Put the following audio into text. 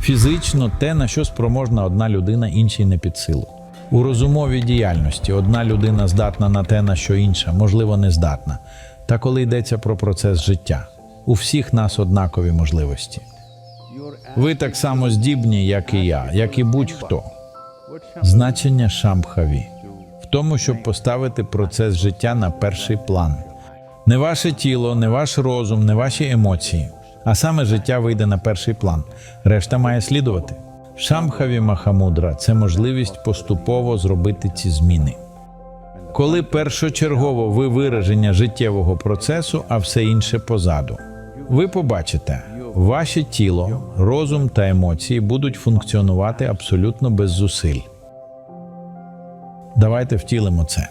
Фізично те, на що спроможна одна людина, іншій не під силу. У розумовій діяльності одна людина здатна на те, на що інша, можливо, не здатна. Та коли йдеться про процес життя, у всіх нас однакові можливості. Ви так само здібні, як і я, як і будь-хто. Значення Шамбхаві в тому, щоб поставити процес життя на перший план. Не ваше тіло, не ваш розум, не ваші емоції, а саме життя вийде на перший план. Решта має слідувати. Шамхаві Махамудра це можливість поступово зробити ці зміни. Коли першочергово ви вираження життєвого процесу, а все інше позаду. Ви побачите, ваше тіло, розум та емоції будуть функціонувати абсолютно без зусиль. Давайте втілимо це.